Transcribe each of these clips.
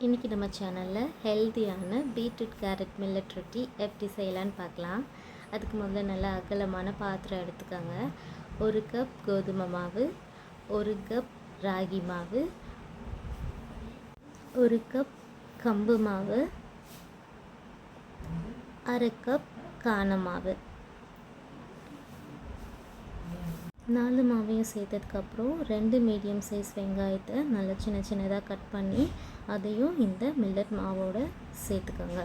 இன்றைக்கி நம்ம சேனலில் ஹெல்த்தியான பீட்ரூட் கேரட் மில்லட் ரொட்டி எப்படி செய்யலான்னு பார்க்கலாம். அதுக்கு முதல்ல நல்லா அகலமான பாத்திரம் எடுத்துக்கோங்க. ஒரு கப் கோதுமை மாவு ஒரு கப் ராகி மாவு ஒரு கப் கம்பு மாவு அரை கப் கான மாவு. நாலு மாவையும் சேர்த்ததுக்கப்புறம் ரெண்டு மீடியம் சைஸ் வெங்காயத்தை நல்லா சின்ன சின்னதாக கட் பண்ணி அதையும் இந்த மில்லட் மாவோட சேர்த்துக்கோங்க.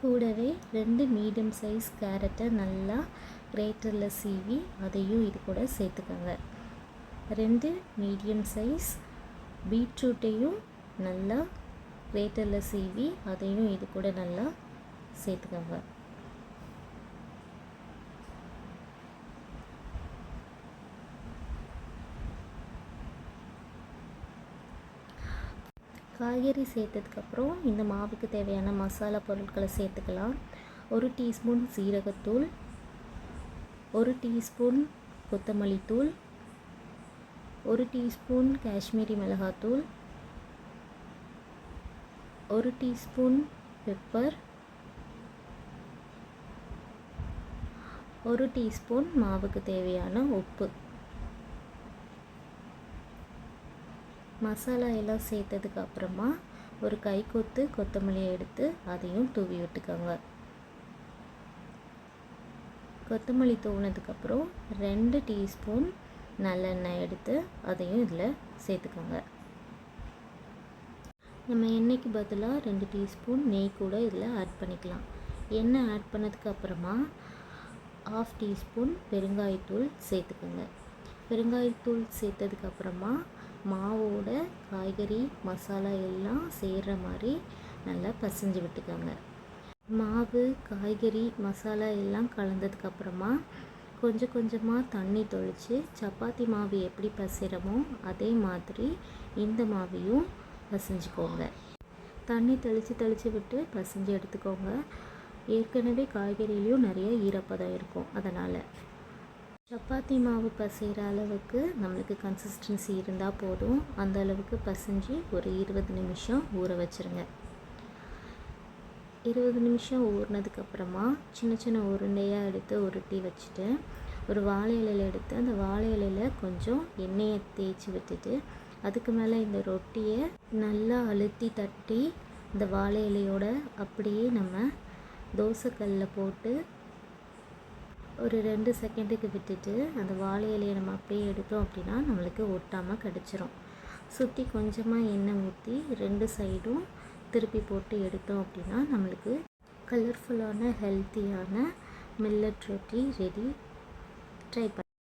கூடவே ரெண்டு மீடியம் சைஸ் கேரட்டை நல்லா கிரேட்டரில் சீவி அதையும் இது கூட சேர்த்துக்கோங்க. ரெண்டு மீடியம் சைஸ் பீட்ரூட்டையும் நல்லா கிரேட்டரில் சீவி அதையும் இது கூட நல்லா சேர்த்துக்கோங்க. காய்கறி சேர்த்ததுக்கப்புறம் இந்த மாவுக்கு தேவையான மசாலா பொருட்களை சேர்த்துக்கலாம். ஒரு டீஸ்பூன் சீரகத்தூள் ஒரு டீஸ்பூன் கொத்தமல்லி தூள் ஒரு டீஸ்பூன் காஷ்மீரி மிளகாத்தூள் ஒரு டீஸ்பூன் பெப்பர் ஒரு டீஸ்பூன் மாவுக்கு தேவையான உப்பு. மசாலா எல்லாம் சேர்த்ததுக்கு அப்புறமா ஒரு கைக்கொத்து கொத்தமல்லியை எடுத்து அதையும் தூவி விட்டுக்கோங்க. கொத்தமல்லி தூவினதுக்கப்புறம் ரெண்டு டீஸ்பூன் நல்லெண்ணெய் எடுத்து அதையும் இதில் சேர்த்துக்கோங்க. நம்ம எண்ணெய்க்கு பதிலாக ரெண்டு டீஸ்பூன் நெய் கூட இதில் ஆட் பண்ணிக்கலாம். எண்ணெய் ஆட் பண்ணதுக்கு அப்புறமா ஆஃப் டீஸ்பூன் பெருங்காயத்தூள் சேர்த்துக்கோங்க. பெருங்காயத்தூள் சேர்த்ததுக்கப்புறமா மாவோட காய்கறி மசாலா எல்லாம் சேர்கிற மாதிரி நல்லா பசைஞ்சு விட்டுக்கோங்க. மாவு காய்கறி மசாலா எல்லாம் கலந்ததுக்கப்புறமா கொஞ்சம் கொஞ்சமாக தண்ணி தொளித்து சப்பாத்தி மாவு எப்படி பசிறமோ அதே மாதிரி இந்த மாவையும் பசைஞ்சுக்கோங்க. தண்ணி தெளித்து தெளித்து விட்டு பசைஞ்சு எடுத்துக்கோங்க. ஏற்கனவே காய்கறிலையும் நிறைய ஈரப்பதம் இருக்கும். அதனால் சப்பாத்தி மாவு பசைகிற அளவுக்கு நம்மளுக்கு கன்சிஸ்டன்சி இருந்தால் போதும். அந்த அளவுக்கு பசைஞ்சு ஒரு இருபது நிமிஷம் ஊற வச்சுருங்க. இருபது நிமிஷம் ஊறினதுக்கப்புறமா சின்ன சின்ன உருண்டையாக எடுத்து உருட்டி வச்சுட்டு ஒரு வாழை இலையில் எடுத்து அந்த வாழை இலையில் கொஞ்சம் எண்ணெயை தேய்ச்சி விட்டுட்டு அதுக்கு மேலே இந்த ரொட்டியை நல்லா அழுத்தி தட்டி இந்த வாழை இலையோட அப்படியே நம்ம தோசைக்கல்லில் போட்டு ஒரு ரெண்டு செகண்டுக்கு விட்டுட்டு அந்த வாழை இலையை நம்ம அப்படியே எடுத்தோம் அப்படின்னா நம்மளுக்கு ஒட்டாமல் கிடச்சிரும். சுற்றி கொஞ்சமாக எண்ணெய் ஊற்றி ரெண்டு சைடும் திருப்பி போட்டு எடுத்தோம் அப்படின்னா நம்மளுக்கு கலர்ஃபுல்லான ஹெல்த்தியான மில்லட் ரொட்டி ரெடி ட்ரை பண்ணி.